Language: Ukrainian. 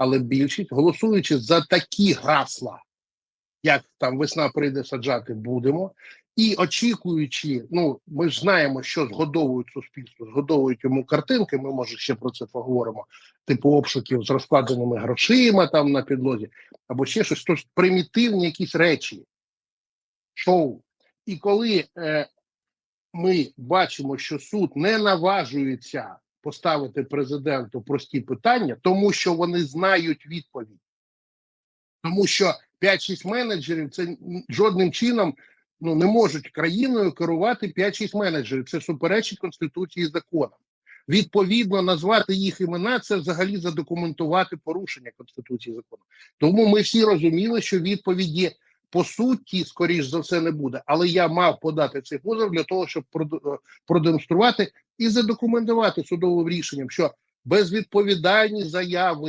але більшість, голосуючи за такі гасла, як там весна прийде саджати будемо, і очікуючи, ну ми ж знаємо, що згодовують суспільство, згодовують йому картинки. Ми може ще про це поговоримо. Типу обшуків з розкладеними грошима там на підлозі, або ще щось, тож примітивні якісь речі, шоу. І коли е, ми бачимо, що суд не наважується поставити президенту прості питання, тому що вони знають відповідь. Тому що 5-6 менеджерів це жодним чином ну, не можуть країною керувати 5-6 менеджерів. Це суперечить Конституції і законам. Відповідно, назвати їх імена це взагалі задокументувати порушення Конституції закону. Тому ми всі розуміли, що відповіді по суті, скоріш за все, не буде. Але я мав подати цей позов для того, щоб е, продемонструвати і задокументувати судовим рішенням, що безвідповідальні заяви